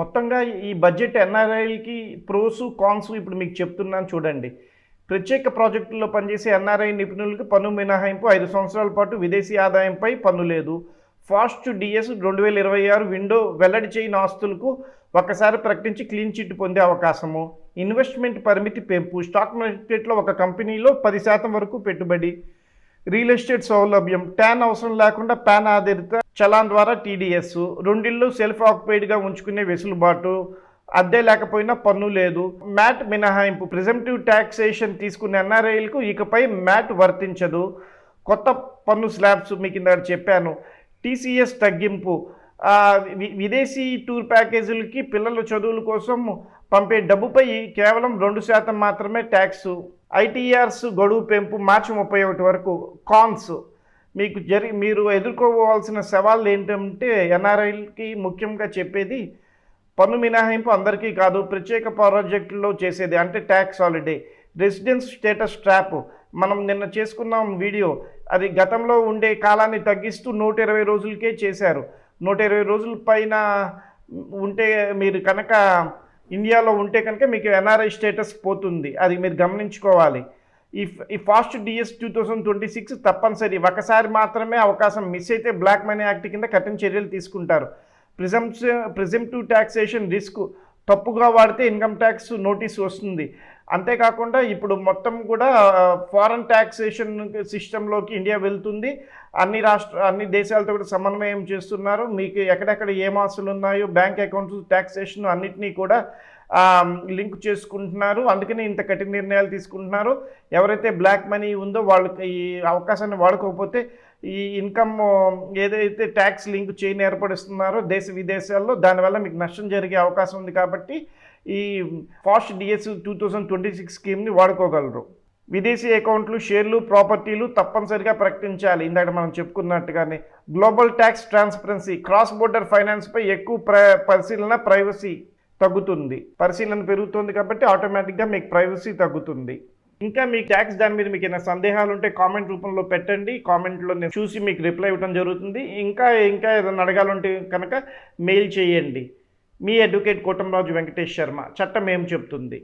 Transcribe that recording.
మొత్తంగా ఈ budget ఎన్ఆర్ఐకి pros cons ఇప్పుడు మీకు చెప్తున్నాను చూడండి. ప్రత్యేక ప్రాజెక్టుల్లో పనిచేసే ఎన్ఆర్ఐ నిపుణులకు పన్ను మినహాయింపు ఐదు సంవత్సరాల పాటు విదేశీ ఆదాయంపై పన్ను లేదు. ఫాస్ట్ డిఎస్ రెండు వేల ఇరవై ఆరు విండో వెల్లడి చేయని ఆస్తులకు ఒకసారి ప్రకటించి క్లీన్ చిట్ పొందే అవకాశము. ఇన్వెస్ట్మెంట్ పరిమితి పెంపు స్టాక్ మార్కెట్లో ఒక కంపెనీలో పది శాతం వరకు పెట్టుబడి రియల్ ఎస్టేట్ సౌలభ్యం ట్యాన్ అవసరం లేకుండా ప్యాన్ ఆధారిత చలాన్ ద్వారా టీడీఎస్. రెండిళ్ళు సెల్ఫ్ ఆక్యుపైడ్గా ఉంచుకునే వెసులుబాటు. అద్దె లేకపోయినా పన్ను లేదు. మ్యాట్ మినహాయింపు ప్రిజెంటివ్ ట్యాక్సేషన్ తీసుకున్న ఎన్ఆర్ఐలకు ఇకపై మ్యాట్ వర్తించదు. కొత్త పన్ను స్లాబ్స్ మీకు ఇందాక చెప్పాను. టీసీఎస్ తగ్గింపు. వి- విదేశీ టూర్ ప్యాకేజీలకి పిల్లల చదువుల కోసం పంపే డబ్బుపై కేవలం రెండు శాతం మాత్రమే ట్యాక్స్. ఐటీఆర్స్ గడువు పెంపు మార్చి ముప్పై ఒకటి వరకు. కాన్స్. మీకు జరి మీరు ఎదుర్కోవాల్సిన సవాళ్ళు ఏంటంటే ఎన్ఆర్ఐలకి ముఖ్యంగా చెప్పేది పన్ను మినహాయింపు అందరికీ కాదు ప్రత్యేక ప్రాజెక్టులో చేసేది అంటే tax holiday residence status trap. మనం నిన్న చేసుకున్నాం వీడియో అది గతంలో ఉండే కాలాన్ని తగ్గిస్తూ నూట ఇరవై రోజులకే చేశారు. నూట ఇరవై రోజుల పైన ఉంటే మీరు కనుక ఇండియాలో ఉంటే కనుక మీకు ఎన్ఆర్ఐ స్టేటస్ పోతుంది. అది మీరు గమనించుకోవాలి. ఈ ఈ FAST DS two thousand twenty six తప్పనిసరి. ఒకసారి మాత్రమే అవకాశం మిస్ అయితే బ్లాక్ మనీ యాక్ట్ కింద కఠిన చర్యలు తీసుకుంటారు. ప్రిజమ్స్ ప్రిజెంటివ్ ట్యాక్సేషన్ రిస్క్ తప్పుగా వాడితే ఇన్కమ్ ట్యాక్స్ నోటీస్ వస్తుంది. అంతేకాకుండా ఇప్పుడు మొత్తం కూడా ఫారెన్ ట్యాక్సేషన్ సిస్టంలోకి ఇండియా వెళ్తుంది. అన్ని రాష్ట్ర అన్ని దేశాలతో కూడా సమన్వయం చేస్తున్నారు. మీకు ఎక్కడెక్కడ ఏం ఆస్తులు ఉన్నాయో బ్యాంక్ అకౌంట్స్ ట్యాక్సేషన్ అన్నిటినీ కూడా లింక్ చేసుకుంటున్నారు. అందుకని ఇంత కఠిన నిర్ణయాలు తీసుకుంటున్నారు. ఎవరైతే బ్లాక్ మనీ ఉందో వాళ్ళకి ఈ అవకాశాన్ని వాడుకోకపోతే ఈ ఇన్కమ్ ఏదైతే ట్యాక్స్ లింక్ చేయని ఏర్పడిస్తున్నారో దేశ విదేశాల్లో దానివల్ల మీకు నష్టం జరిగే అవకాశం ఉంది కాబట్టి ఈ FAST DS two thousand twenty six స్కీమ్ని వాడుకోగలరు. విదేశీ అకౌంట్లు షేర్లు ప్రాపర్టీలు తప్పనిసరిగా ప్రకటించాలి. ఇందాక మనం చెప్పుకున్నట్టుగానే global tax transparency cross border ఫైనాన్స్పై ఎక్కువ ప్ర పరిశీలన ప్రైవసీ తగ్గుతుంది. పరిశీలన పెరుగుతుంది కాబట్టి ఆటోమేటిక్గా మీకు ప్రైవసీ తగ్గుతుంది. ఇంకా మీ ట్యాక్స్ దాని మీద మీకు ఏమైనా సందేహాలు ఉంటే కామెంట్ రూపంలో పెట్టండి. కామెంట్లో నేను చూసి మీకు రిప్లై ఇవ్వడం జరుగుతుంది. ఇంకా ఇంకా ఏదైనా అడగాలంటే కనుక మెయిల్ చేయండి. మీ అడ్వకేట్ కోటంరాజు వెంకటేష్ శర్మ చట్టం ఏం చెప్తుంది?